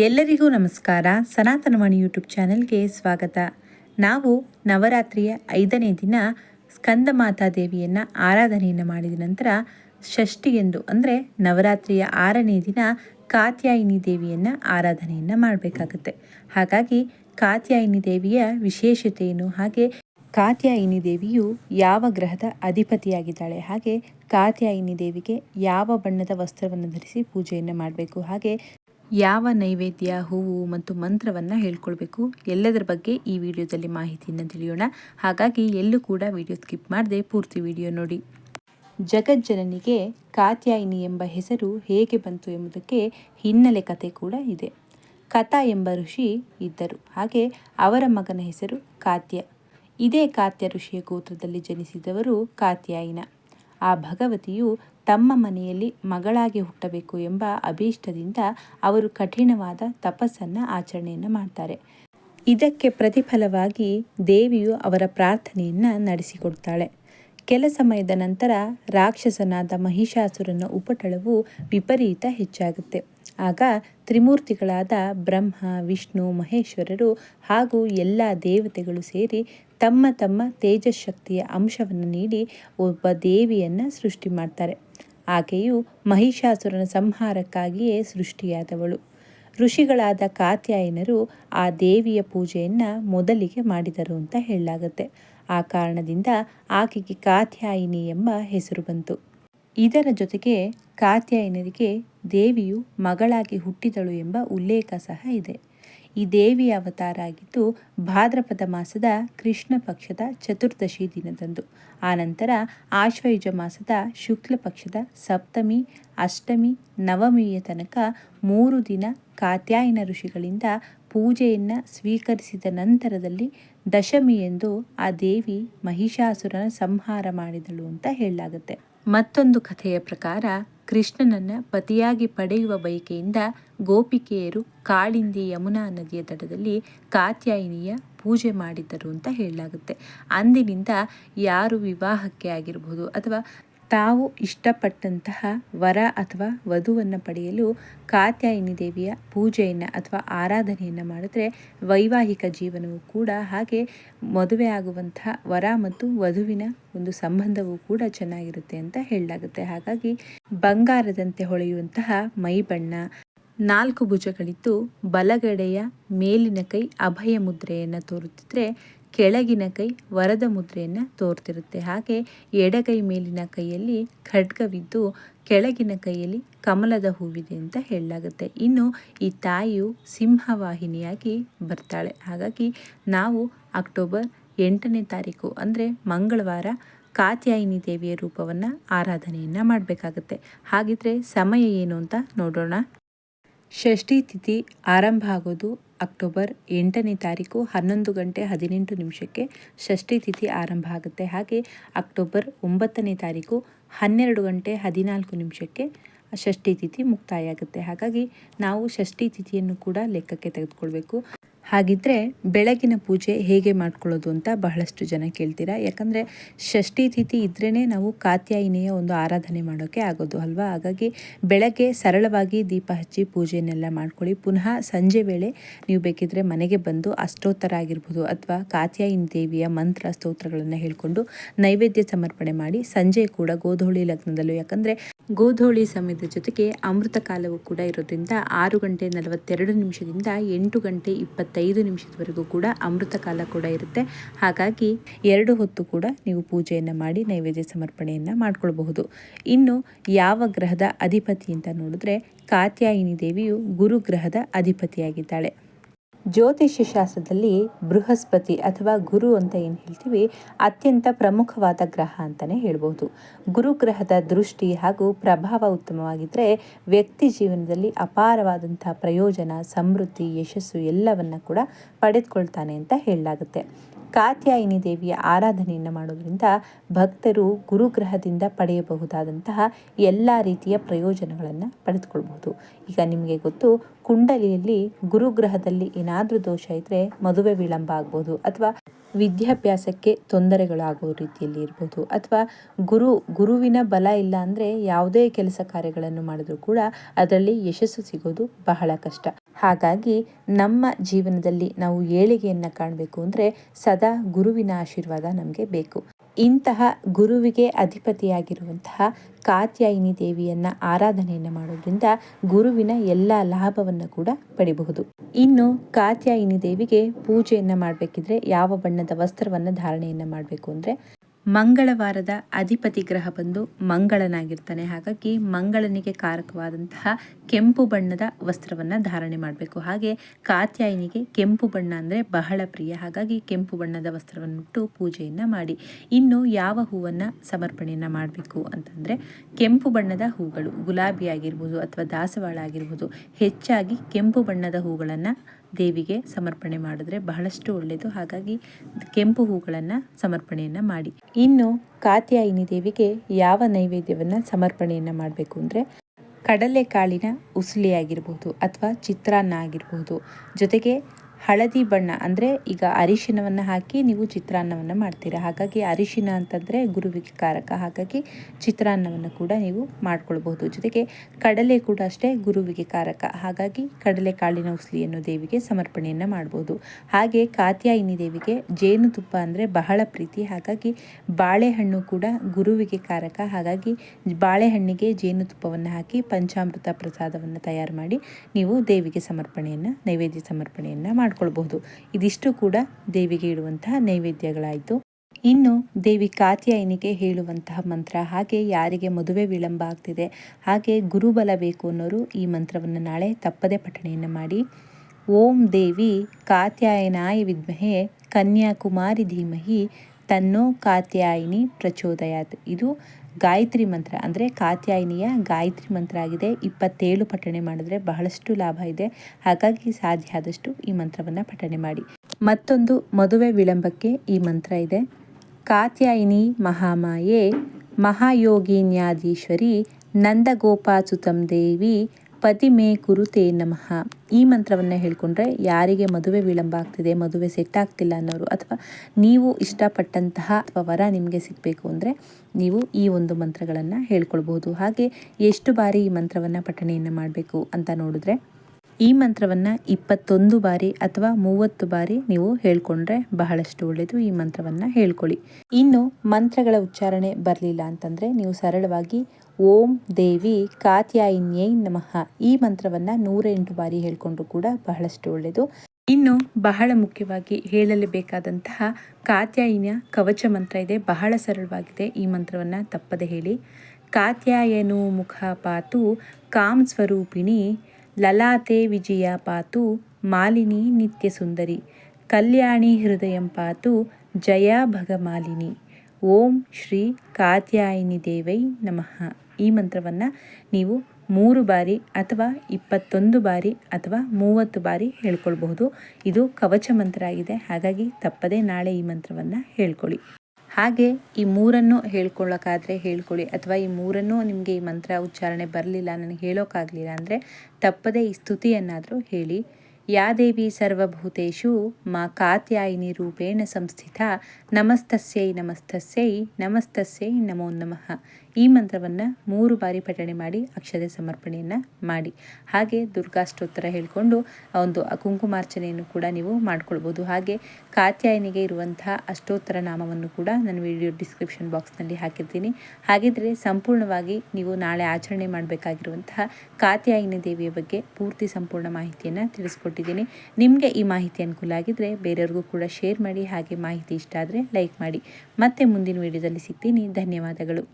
ಎಲ್ಲರಿಗೂ ನಮಸ್ಕಾರ. ಸನಾತನವಾಣಿ ಯೂಟ್ಯೂಬ್ ಚಾನೆಲ್ಗೆ ಸ್ವಾಗತ. ನಾವು ನವರಾತ್ರಿಯ ಐದನೇ ದಿನ ಸ್ಕಂದ ಮಾತಾ ದೇವಿಯನ್ನು ಆರಾಧನೆಯನ್ನು ಮಾಡಿದ ನಂತರ ಷಷ್ಠಿಯೆಂದು ಅಂದರೆ ನವರಾತ್ರಿಯ ಆರನೇ ದಿನ ಕಾತ್ಯಾಯಿನಿ ದೇವಿಯನ್ನು ಆರಾಧನೆಯನ್ನು ಮಾಡಬೇಕಾಗುತ್ತೆ. ಹಾಗಾಗಿ ಕಾತ್ಯಾಯಿನಿ ದೇವಿಯ ವಿಶೇಷತೆಯನ್ನು ಹಾಗೆ ಕಾತ್ಯಾಯಿನಿ ದೇವಿಯು ಯಾವ ಗ್ರಹದ ಅಧಿಪತಿಯಾಗಿದ್ದಾಳೆ, ಹಾಗೆ ಕಾತ್ಯಾಯಿನಿ ದೇವಿಗೆ ಯಾವ ಬಣ್ಣದ ವಸ್ತ್ರವನ್ನು ಧರಿಸಿ ಪೂಜೆಯನ್ನು ಮಾಡಬೇಕು, ಹಾಗೆ ಯಾವ ನೈವೇದ್ಯ, ಹೂವು ಮತ್ತು ಮಂತ್ರವನ್ನು ಹೇಳ್ಕೊಳ್ಬೇಕು? ಎಲ್ಲದರ ಬಗ್ಗೆ ಈ ವಿಡಿಯೋದಲ್ಲಿ ಮಾಹಿತಿಯನ್ನು ತಿಳಿಯೋಣ. ಹಾಗಾಗಿ ಎಲ್ಲೂ ಕೂಡ ವಿಡಿಯೋ ಸ್ಕಿಪ್ ಮಾಡದೆ ಪೂರ್ತಿ ವಿಡಿಯೋ ನೋಡಿ. ಜಗಜ್ಜನನಿಗೆ ಕಾತ್ಯಾಯಿನಿ ಎಂಬ ಹೆಸರು ಹೇಗೆ ಬಂತು ಎಂಬುದಕ್ಕೆ ಹಿನ್ನೆಲೆ ಕತೆ ಕೂಡ ಇದೆ. ಕಥಾ ಎಂಬ ಋಷಿ ಇದ್ದರು. ಹಾಗೆ ಅವರ ಮಗನ ಹೆಸರು ಕಾತ್ಯ. ಇದೇ ಕಾತ್ಯ ಋಷಿಯ ಗೋತ್ರದಲ್ಲಿ ಜನಿಸಿದವರು ಕಾತ್ಯಾಯಿನ. ಆ ಭಗವತಿಯು ತಮ್ಮ ಮನೆಯಲ್ಲಿ ಮಗಳಾಗಿ ಹುಟ್ಟಬೇಕು ಎಂಬ ಅಭೀಷ್ಟದಿಂದ ಅವರು ಕಠಿಣವಾದ ತಪಸ್ಸನ್ನು, ಆಚರಣೆಯನ್ನು ಮಾಡ್ತಾರೆ. ಇದಕ್ಕೆ ಪ್ರತಿಫಲವಾಗಿ ದೇವಿಯು ಅವರ ಪ್ರಾರ್ಥನೆಯನ್ನು ನಡೆಸಿಕೊಡ್ತಾಳೆ. ಕೆಲ ಸಮಯದ ನಂತರ ರಾಕ್ಷಸನಾದ ಮಹಿಷಾಸುರನ ಉಪಟಳವು ವಿಪರೀತ ಹೆಚ್ಚಾಗುತ್ತೆ. ಆಗ ತ್ರಿಮೂರ್ತಿಗಳಾದ ಬ್ರಹ್ಮ, ವಿಷ್ಣು, ಮಹೇಶ್ವರರು ಹಾಗೂ ಎಲ್ಲ ದೇವತೆಗಳು ಸೇರಿ ತಮ್ಮ ತಮ್ಮ ತೇಜಶಕ್ತಿಯ ಅಂಶವನ್ನು ನೀಡಿ ಒಬ್ಬ ದೇವಿಯನ್ನು ಸೃಷ್ಟಿ ಮಾಡ್ತಾರೆ. ಆಕೆಯು ಮಹಿಷಾಸುರನ ಸಂಹಾರಕ್ಕಾಗಿಯೇ ಸೃಷ್ಟಿಯಾದವಳು. ಋಷಿಗಳಾದ ಕಾತ್ಯಾಯನರು ಆ ದೇವಿಯ ಪೂಜೆಯನ್ನು ಮೊದಲಿಗೆ ಮಾಡಿದರು ಅಂತ ಹೇಳಲಾಗುತ್ತೆ. ಆ ಕಾರಣದಿಂದ ಆಕೆಗೆ ಕಾತ್ಯಾಯಿನಿ ಎಂಬ ಹೆಸರು ಬಂತು. ಇದರ ಜೊತೆಗೆ ಕಾತ್ಯಾಯನರಿಗೆ ದೇವಿಯು ಮಗಳಾಗಿ ಹುಟ್ಟಿದಳು ಎಂಬ ಉಲ್ಲೇಖ ಸಹ ಇದೆ. ಈ ದೇವಿಯ ಅವತಾರ ಆಗಿದ್ದು ಭಾದ್ರಪದ ಮಾಸದ ಕೃಷ್ಣ ಪಕ್ಷದ ಚತುರ್ದಶಿ ದಿನದಂದು. ಆನಂತರ ಆಶ್ವಯುಜ ಮಾಸದ ಶುಕ್ಲ ಪಕ್ಷದ ಸಪ್ತಮಿ, ಅಷ್ಟಮಿ, ನವಮಿಯ ತನಕ ಮೂರು ದಿನ ಕಾತ್ಯಾಯನ ಋಷಿಗಳಿಂದ ಪೂಜೆಯನ್ನು ಸ್ವೀಕರಿಸಿದ ನಂತರದಲ್ಲಿ ದಶಮಿ ಎಂದು ಆ ದೇವಿ ಮಹಿಷಾಸುರನ ಸಂಹಾರ ಮಾಡಿದಳು ಅಂತ ಹೇಳಲಾಗುತ್ತೆ. ಮತ್ತೊಂದು ಕಥೆಯ ಪ್ರಕಾರ ಕೃಷ್ಣನನ್ನ ಪತಿಯಾಗಿ ಪಡೆಯುವ ಬಯಕೆಯಿಂದ ಗೋಪಿಕೆಯರು ಕಾಳಿಂದಿ ಯಮುನಾ ನದಿಯ ದಡದಲ್ಲಿ ಕಾತ್ಯಾಯಿನಿಯ ಪೂಜೆ ಮಾಡಿದ್ದರು ಅಂತ ಹೇಳಲಾಗುತ್ತೆ. ಅಂದಿನಿಂದ ಯಾರು ವಿವಾಹಕ್ಕೆ ಆಗಿರಬಹುದು ಅಥವಾ ತಾವು ಇಷ್ಟಪಟ್ಟಂತಹ ವರ ಅಥವಾ ವಧುವನ್ನು ಪಡೆಯಲು ಕಾತ್ಯಾಯಿನಿ ದೇವಿಯ ಪೂಜೆಯನ್ನು ಅಥವಾ ಆರಾಧನೆಯನ್ನು ಮಾಡಿದ್ರೆ ವೈವಾಹಿಕ ಜೀವನವು ಕೂಡ ಹಾಗೆ ಮದುವೆ ಆಗುವಂತಹ ವರ ಮತ್ತು ವಧುವಿನ ಒಂದು ಸಂಬಂಧವೂ ಕೂಡ ಚೆನ್ನಾಗಿರುತ್ತೆ ಅಂತ ಹೇಳಲಾಗುತ್ತೆ. ಹಾಗಾಗಿ ಬಂಗಾರದಂತೆ ಹೊಳೆಯುವಂತಹ ಮೈಬಣ್ಣ, ನಾಲ್ಕು ಭುಜಗಳಿದ್ದು ಬಲಗಡೆಯ ಮೇಲಿನ ಕೈ ಅಭಯ ಮುದ್ರೆಯನ್ನು ತೋರುತ್ತಿದ್ರೆ ಕೆಳಗಿನ ಕೈ ವರದ ಮುದ್ರೆಯನ್ನು ತೋರ್ತಿರುತ್ತೆ. ಹಾಗೆ ಎಡಗೈ ಮೇಲಿನ ಕೈಯಲ್ಲಿ ಖಡ್ಗವಿದ್ದು ಕೆಳಗಿನ ಕೈಯಲ್ಲಿ ಕಮಲದ ಹೂವಿದೆ ಅಂತ ಹೇಳಲಾಗುತ್ತೆ. ಇನ್ನು ಈ ತಾಯಿಯು ಸಿಂಹವಾಹಿನಿಯಾಗಿ ಬರ್ತಾಳೆ. ಹಾಗಾಗಿ ನಾವು ಅಕ್ಟೋಬರ್ ಎಂಟನೇ ತಾರೀಕು ಅಂದರೆ ಮಂಗಳವಾರ ಕಾತ್ಯಾಯಿನಿ ದೇವಿಯ ರೂಪವನ್ನು ಆರಾಧನೆಯನ್ನು ಮಾಡಬೇಕಾಗುತ್ತೆ. ಹಾಗಿದ್ರೆ ಸಮಯ ಏನು ಅಂತ ನೋಡೋಣ. ಷಷ್ಠಿ ತಿಥಿ ಆರಂಭ ಆಗೋದು ಅಕ್ಟೋಬರ್ ಎಂಟನೇ ತಾರೀಕು ಹನ್ನೊಂದು ಗಂಟೆ ಹದಿನೆಂಟು ನಿಮಿಷಕ್ಕೆ ಷಷ್ಠಿ ತಿಥಿ ಆರಂಭ ಆಗುತ್ತೆ. ಹಾಗೆ ಅಕ್ಟೋಬರ್ ಒಂಬತ್ತನೇ ತಾರೀಕು ಹನ್ನೆರಡು ಗಂಟೆ ಹದಿನಾಲ್ಕು ನಿಮಿಷಕ್ಕೆ ಷಷ್ಠಿ ತಿಥಿ ಮುಕ್ತಾಯ ಆಗುತ್ತೆ. ಹಾಗಾಗಿ ನಾವು ಷಷ್ಠಿ ತಿಥಿಯನ್ನು ಕೂಡ ಲೆಕ್ಕಕ್ಕೆ ತೆಗೆದುಕೊಳ್ಬೇಕು. ಹಾಗಿದ್ರೆ ಬೆಳಗಿನ ಪೂಜೆ ಹೇಗೆ ಮಾಡ್ಕೊಳ್ಳೋದು ಅಂತ ಬಹಳಷ್ಟು ಜನ ಕೇಳ್ತೀರಾ? ಯಾಕಂದರೆ ಷಷ್ಠಿ ತಿಥಿ ಇದ್ರೇ ನಾವು ಕಾತ್ಯಾಯಿನಿಯ ಒಂದು ಆರಾಧನೆ ಮಾಡೋಕ್ಕೆ ಆಗೋದು ಅಲ್ವಾ? ಹಾಗಾಗಿ ಬೆಳಗ್ಗೆ ಸರಳವಾಗಿ ದೀಪ ಹಚ್ಚಿ ಪೂಜೆಯನ್ನೆಲ್ಲ ಮಾಡ್ಕೊಳ್ಳಿ. ಪುನಃ ಸಂಜೆ ವೇಳೆ ನೀವು ಬೇಕಿದ್ರೆ ಮನೆಗೆ ಬಂದು ಅಷ್ಟೋತ್ತರ ಆಗಿರ್ಬೋದು ಅಥವಾ ಕಾತ್ಯಾಯಿನಿ ದೇವಿಯ ಮಂತ್ರ ಸ್ತೋತ್ರಗಳನ್ನು ಹೇಳ್ಕೊಂಡು ನೈವೇದ್ಯ ಸಮರ್ಪಣೆ ಮಾಡಿ ಸಂಜೆ ಕೂಡ ಗೋಧೋಳಿ ಲಗ್ನದಲ್ಲೂ ಯಾಕಂದರೆ ಗೋಧೋಳಿ ಸಮಯದ ಜೊತೆಗೆ ಅಮೃತ ಕಾಲವು ಕೂಡ ಇರೋದ್ರಿಂದ ಆರು ಗಂಟೆ ನಲವತ್ತೆರಡು ನಿಮಿಷದಿಂದ ಎಂಟು ಗಂಟೆ ಇಪ್ಪತ್ತೈದು ನಿಮಿಷದವರೆಗೂ ಕೂಡ ಅಮೃತ ಕಾಲ ಕೂಡ ಇರುತ್ತೆ. ಹಾಗಾಗಿ ಎರಡು ಹೊತ್ತು ಕೂಡ ನೀವು ಪೂಜೆಯನ್ನು ಮಾಡಿ ನೈವೇದ್ಯ ಸಮರ್ಪಣೆಯನ್ನು ಮಾಡ್ಕೊಳ್ಬಹುದು. ಇನ್ನು ಯಾವ ಗ್ರಹದ ಅಧಿಪತಿ ಅಂತ ನೋಡಿದ್ರೆ ಕಾತ್ಯಾಯಿನಿ ದೇವಿಯು ಗುರು ಗ್ರಹದ ಅಧಿಪತಿಯಾಗಿದ್ದಾಳೆ. ಜ್ಯೋತಿಷ್ಯ ಶಾಸ್ತ್ರದಲ್ಲಿ ಬೃಹಸ್ಪತಿ ಅಥವಾ ಗುರು ಅಂತ ಏನು ಹೇಳ್ತೀವಿ? ಅತ್ಯಂತ ಪ್ರಮುಖವಾದ ಗ್ರಹ ಅಂತಲೇ ಹೇಳ್ಬೋದು ಗುರು ಗ್ರಹದ ದೃಷ್ಟಿ ಹಾಗೂ ಪ್ರಭಾವ ಉತ್ತಮವಾಗಿದ್ದರೆ ವ್ಯಕ್ತಿ ಜೀವನದಲ್ಲಿ ಅಪಾರವಾದಂಥ ಪ್ರಯೋಜನ, ಸಮೃದ್ಧಿ, ಯಶಸ್ಸು ಎಲ್ಲವನ್ನು ಕೂಡ ಪಡೆದುಕೊಳ್ತಾನೆ ಅಂತ ಹೇಳಲಾಗುತ್ತೆ. ಕಾತ್ಯಾಯಿನಿ ದೇವಿಯ ಆರಾಧನೆಯನ್ನು ಮಾಡೋದ್ರಿಂದ ಭಕ್ತರು ಗುರುಗ್ರಹದಿಂದ ಪಡೆಯಬಹುದಾದಂತಹ ಎಲ್ಲ ರೀತಿಯ ಪ್ರಯೋಜನಗಳನ್ನು ಪಡೆದುಕೊಳ್ಬಹುದು. ಈಗ ನಿಮಗೆ ಗೊತ್ತು ಕುಂಡಲಿಯಲ್ಲಿ ಗುರುಗ್ರಹದಲ್ಲಿ ಏನಾದರೂ ದೋಷ ಇದ್ದರೆ ಮದುವೆ ವಿಳಂಬ ಆಗ್ಬೋದು ಅಥವಾ ವಿದ್ಯಾಭ್ಯಾಸಕ್ಕೆ ತೊಂದರೆಗಳಾಗೋ ರೀತಿಯಲ್ಲಿ ಇರ್ಬೋದು ಅಥವಾ ಗುರು, ಗುರುವಿನ ಬಲ ಇಲ್ಲ ಅಂದರೆ ಯಾವುದೇ ಕೆಲಸ ಕಾರ್ಯಗಳನ್ನು ಮಾಡಿದ್ರೂ ಕೂಡ ಅದರಲ್ಲಿ ಯಶಸ್ಸು ಸಿಗೋದು ಬಹಳ ಕಷ್ಟ. ಹಾಗಾಗಿ ನಮ್ಮ ಜೀವನದಲ್ಲಿ ನಾವು ಏಳಿಗೆಯನ್ನು ಕಾಣಬೇಕು ಅಂದರೆ ಸದಾ ಗುರುವಿನ ಆಶೀರ್ವಾದ ನಮಗೆ ಬೇಕು. ಇಂತಹ ಗುರುವಿಗೆ ಅಧಿಪತಿಯಾಗಿರುವಂತಹ ಕಾತ್ಯಾಯಿನಿ ದೇವಿಯನ್ನ ಆರಾಧನೆಯನ್ನು ಮಾಡೋದ್ರಿಂದ ಗುರುವಿನ ಎಲ್ಲ ಲಾಭವನ್ನು ಕೂಡ ಪಡಿಬಹುದು. ಇನ್ನು ಕಾತ್ಯಾಯಿನಿ ದೇವಿಗೆ ಪೂಜೆಯನ್ನು ಮಾಡಬೇಕಿದ್ರೆ ಯಾವ ಬಣ್ಣದ ವಸ್ತ್ರವನ್ನು ಧಾರಣೆಯನ್ನು ಮಾಡಬೇಕು ಅಂದರೆ ಮಂಗಳವಾರದ ಅಧಿಪತಿ ಗ್ರಹ ಬಂದು ಮಂಗಳನಾಗಿರ್ತಾನೆ. ಹಾಗಾಗಿ ಮಂಗಳನಿಗೆ ಕಾರಕವಾದಂತಹ ಕೆಂಪು ಬಣ್ಣದ ವಸ್ತ್ರವನ್ನು ಧಾರಣೆ ಮಾಡಬೇಕು. ಹಾಗೆ ಕಾತ್ಯಾಯಿನಿಗೆ ಕೆಂಪು ಬಣ್ಣ ಅಂದರೆ ಬಹಳ ಪ್ರಿಯ. ಹಾಗಾಗಿ ಕೆಂಪು ಬಣ್ಣದ ವಸ್ತ್ರವನ್ನುಟ್ಟು ಪೂಜೆಯನ್ನು ಮಾಡಿ. ಇನ್ನು ಯಾವ ಹೂವನ್ನು ಸಮರ್ಪಣೆಯನ್ನು ಮಾಡಬೇಕು ಅಂತಂದರೆ ಕೆಂಪು ಬಣ್ಣದ ಹೂಗಳು ಗುಲಾಬಿ ಆಗಿರ್ಬೋದು ಅಥವಾ ದಾಸವಾಳ ಆಗಿರ್ಬೋದು, ಹೆಚ್ಚಾಗಿ ಕೆಂಪು ಬಣ್ಣದ ಹೂಗಳನ್ನು ದೇವಿಗೆ ಸಮರ್ಪಣೆ ಮಾಡಿದ್ರೆ ಬಹಳಷ್ಟು ಒಳ್ಳೆಯದು ಹಾಗಾಗಿ ಕೆಂಪು ಹೂಗಳನ್ನು ಸಮರ್ಪಣೆಯನ್ನು ಮಾಡಿ. ಇನ್ನು ಕಾತ್ಯಾಯಿನಿ ದೇವಿಗೆ ಯಾವ ನೈವೇದ್ಯವನ್ನು ಸಮರ್ಪಣೆಯನ್ನು ಮಾಡಬೇಕು ಅಂದರೆ ಕಡಲೆಕಾಳಿನ ಆಗಿರ್ಬೋದು ಅಥವಾ ಚಿತ್ರಾನ್ನ ಆಗಿರ್ಬೋದು. ಜೊತೆಗೆ ಹಳದಿ ಬಣ್ಣ ಅಂದರೆ ಈಗ ಅರಿಶಿನವನ್ನು ಹಾಕಿ ನೀವು ಚಿತ್ರಾನ್ನವನ್ನು ಮಾಡ್ತೀರಾ. ಹಾಗಾಗಿ ಅರಿಶಿನ ಅಂತಂದರೆ ಗುರುವಿಗೆ ಕಾರಕ. ಹಾಗಾಗಿ ಚಿತ್ರಾನ್ನವನ್ನು ಕೂಡ ನೀವು ಮಾಡ್ಕೊಳ್ಬಹುದು. ಜೊತೆಗೆ ಕಡಲೆ ಕೂಡ ಅಷ್ಟೇ ಗುರುವಿಗೆ ಕಾರಕ. ಹಾಗಾಗಿ ಕಡಲೆ ಕಾಳಿನ ಉಸ್ಲಿಯನ್ನು ದೇವಿಗೆ ಸಮರ್ಪಣೆಯನ್ನು ಮಾಡ್ಬೋದು. ಹಾಗೆ ಕಾತ್ಯಾಯಿನಿ ದೇವಿಗೆ ಜೇನುತುಪ್ಪ ಅಂದರೆ ಬಹಳ ಪ್ರೀತಿ. ಹಾಗಾಗಿ ಬಾಳೆಹಣ್ಣು ಕೂಡ ಗುರುವಿಗೆ ಕಾರಕ. ಹಾಗಾಗಿ ಬಾಳೆಹಣ್ಣಿಗೆ ಜೇನುತುಪ್ಪವನ್ನು ಹಾಕಿ ಪಂಚಾಮೃತ ಪ್ರಸಾದವನ್ನು ತಯಾರು ಮಾಡಿ ನೀವು ದೇವಿಗೆ ಸಮರ್ಪಣೆಯನ್ನು, ನೈವೇದ್ಯ ಸಮರ್ಪಣೆಯನ್ನು ಮಾಡಿ ಮಾಡ್ಕೊಳ್ಬಹುದು. ಇದಿಷ್ಟು ಕೂಡ ದೇವಿಗೆ ಇಡುವಂತಹ ನೈವೇದ್ಯಗಳಾಯಿತು. ಇನ್ನು ದೇವಿ ಕಾತ್ಯಾಯಿನಿಗೆ ಹೇಳುವಂತಹ ಮಂತ್ರ, ಹಾಗೆ ಯಾರಿಗೆ ಮದುವೆ ವಿಳಂಬ ಆಗ್ತಿದೆ, ಹಾಗೆ ಗುರುಬಲ ಬೇಕು ಅನ್ನೋರು ಈ ಮಂತ್ರವನ್ನು ನಾಳೆ ತಪ್ಪದೆ ಪಠಣೆಯನ್ನು ಮಾಡಿ. ಓಂ ದೇವಿ ಕಾತ್ಯಾಯನಾಯ ವಿದ್ಮಹೆ ಕನ್ಯಾಕುಮಾರಿ ಧೀಮಹಿ ತನ್ನೋ ಕಾತ್ಯಾಯಿನಿ ಪ್ರಚೋದಯಾತ್. ಇದು ಗಾಯತ್ರಿ ಮಂತ್ರ. ಅಂದರೆ ಕಾತ್ಯಾಯಿನಿಯ ಗಾಯತ್ರಿ ಮಂತ್ರ ಆಗಿದೆ. ಇಪ್ಪತ್ತೇಳು ಪಠಣೆ ಮಾಡಿದ್ರೆ ಬಹಳಷ್ಟು ಲಾಭ ಇದೆ. ಹಾಗಾಗಿ ಸಾಧ್ಯ ಆದಷ್ಟು ಈ ಮಂತ್ರವನ್ನು ಪಠಣೆ ಮಾಡಿ. ಮತ್ತೊಂದು ಮದುವೆ ವಿಳಂಬಕ್ಕೆ ಈ ಮಂತ್ರ ಇದೆ. ಕಾತ್ಯಾಯಿನಿ ಮಹಾಮಾಯೆ ಮಹಾಯೋಗಿನ್ಯಾದೀಶ್ವರಿ ನಂದಗೋಪಾಸುತಂ ದೇವಿ ಪತಿಮೇ ಕುರುತೆ ನಮಃ. ಈ ಮಂತ್ರವನ್ನು ಹೇಳ್ಕೊಂಡ್ರೆ ಯಾರಿಗೆ ಮದುವೆ ವಿಳಂಬ ಆಗ್ತಿದೆ, ಮದುವೆ ಸೆಟ್ ಆಗ್ತಿಲ್ಲ ಅನ್ನೋರು ಅಥವಾ ನೀವು ಇಷ್ಟಪಟ್ಟಂತಹ ಅಥವಾ ವರ ನಿಮಗೆ ಸಿಗಬೇಕು ಅಂದರೆ ನೀವು ಈ ಒಂದು ಮಂತ್ರಗಳನ್ನು ಹೇಳ್ಕೊಳ್ಬಹುದು. ಹಾಗೆ ಎಷ್ಟು ಬಾರಿ ಈ ಮಂತ್ರವನ್ನು ಪಠಣೆಯನ್ನು ಮಾಡಬೇಕು ಅಂತ ನೋಡಿದ್ರೆ ಈ ಮಂತ್ರವನ್ನು ಇಪ್ಪತ್ತೊಂದು ಬಾರಿ ಅಥವಾ ಮೂವತ್ತು ಬಾರಿ ನೀವು ಹೇಳ್ಕೊಂಡ್ರೆ ಬಹಳಷ್ಟು ಒಳ್ಳೆಯದು ಈ ಮಂತ್ರವನ್ನು ಹೇಳ್ಕೊಳ್ಳಿ. ಇನ್ನು ಮಂತ್ರಗಳ ಉಚ್ಚಾರಣೆ ಬರಲಿಲ್ಲ ಅಂತಂದರೆ ನೀವು ಸರಳವಾಗಿ ಓಂ ದೇವಿ ಕಾತ್ಯಾಯಿನ್ಯೈ ನಮಃ. ಈ ಮಂತ್ರವನ್ನು ನೂರೆಂಟು ಬಾರಿ ಹೇಳ್ಕೊಂಡ್ರು ಕೂಡ ಬಹಳಷ್ಟು ಒಳ್ಳೆಯದು ಇನ್ನು ಬಹಳ ಮುಖ್ಯವಾಗಿ ಹೇಳಲೇಬೇಕಾದಂತಹ ಕಾತ್ಯಾಯಿನ ಕವಚ ಮಂತ್ರ ಇದೆ. ಬಹಳ ಸರಳವಾಗಿದೆ ಈ ಮಂತ್ರವನ್ನು ತಪ್ಪದೆ ಹೇಳಿ. ಕಾತ್ಯಾಯನು ಮುಖ ಪಾತು ಕಾಮ್ ಸ್ವರೂಪಿಣಿ ಲಲಾತೆ ವಿಜಯ ಪಾತು ಮಾಲಿನಿ ನಿತ್ಯ ಸುಂದರಿ. ಕಲ್ಯಾಣಿ ಹೃದಯಂ ಪಾತು ಜಯ ಭಗಮಾಲಿನಿ ಓಂ ಶ್ರೀ ಕಾತ್ಯಾಯಿನಿ ದೇವೈ ನಮಃ. ಈ ಮಂತ್ರವನ್ನು ನೀವು ಮೂರು ಬಾರಿ ಅಥವಾ ಇಪ್ಪತ್ತೊಂದು ಬಾರಿ ಅಥವಾ ಮೂವತ್ತು ಬಾರಿ ಹೇಳ್ಕೊಳ್ಬಹುದು. ಇದು ಕವಚ ಮಂತ್ರ ಆಗಿದೆ. ಹಾಗಾಗಿ ತಪ್ಪದೇ ನಾಳೆ ಈ ಮಂತ್ರವನ್ನು ಹೇಳ್ಕೊಳ್ಳಿ. ಹಾಗೆ ಈ ಮೂರನ್ನು ಹೇಳ್ಕೊಳ್ಳೋಕ್ಕಾದರೆ ಹೇಳ್ಕೊಳ್ಳಿ. ಅಥವಾ ಈ ಮೂರನ್ನು ನಿಮಗೆ ಈ ಮಂತ್ರ ಉಚ್ಚಾರಣೆ ಬರಲಿಲ್ಲ, ನನಗೆ ಹೇಳೋಕ್ಕಾಗಲಿಲ್ಲ ಅಂದರೆ ತಪ್ಪದೇ ಈ ಸ್ತುತಿಯನ್ನಾದರೂ ಹೇಳಿ. ಯಾ ದೇವಿ ಸರ್ವಭೂತೇಶು ಮಾ ಕಾತ್ಯಾಯಿನಿ ರೂಪೇಣ ಸಂಸ್ಥಿತ ನಮಸ್ತಸ್ಯೈ ನಮಸ್ತಸ್ಯೈ ನಮಸ್ತಸ್ಯೈ ನಮೋ ನಮಃ. ಈ ಮಂತ್ರವನ್ನು ಮೂರು ಬಾರಿ ಪಠಣೆ ಮಾಡಿ ಅಕ್ಷತೆ ಸಮರ್ಪಣೆಯನ್ನು ಮಾಡಿ. ಹಾಗೆ ದುರ್ಗಾಷ್ಟೋತ್ತರ ಹೇಳಿಕೊಂಡು ಒಂದು ಕುಂಕುಮಾರ್ಚನೆಯನ್ನು ಕೂಡ ನೀವು ಮಾಡ್ಕೊಳ್ಬೋದು. ಹಾಗೆ ಕಾತ್ಯಾಯನಿಗೆ ಇರುವಂತಹ ಅಷ್ಟೋತ್ತರ ನಾಮವನ್ನು ಕೂಡ ನಾನು ವಿಡಿಯೋ ಡಿಸ್ಕ್ರಿಪ್ಷನ್ ಬಾಕ್ಸ್ನಲ್ಲಿ ಹಾಕಿರ್ತೀನಿ. ಹಾಗಿದ್ರೆ ಸಂಪೂರ್ಣವಾಗಿ ನೀವು ನಾಳೆ ಆಚರಣೆ ಮಾಡಬೇಕಾಗಿರುವಂತಹ ಕಾತ್ಯಾಯಿನಿ ದೇವಿಯ ಬಗ್ಗೆ ಪೂರ್ತಿ ಸಂಪೂರ್ಣ ಮಾಹಿತಿಯನ್ನು ತಿಳಿಸ್ಕೊಟ್ಟಿದ್ದೀನಿ. ನಿಮಗೆ ಈ ಮಾಹಿತಿ ಅನುಕೂಲ ಆಗಿದ್ದರೆ ಬೇರೆಯವ್ರಿಗೂ ಕೂಡ ಶೇರ್ ಮಾಡಿ, ಹಾಗೆ ಮಾಹಿತಿ ಇಷ್ಟ ಆದರೆ ಲೈಕ್ ಮಾಡಿ. ಮತ್ತೆ ಮುಂದಿನ ವಿಡಿಯೋದಲ್ಲಿ ಸಿಗ್ತೀನಿ. ಧನ್ಯವಾದಗಳು.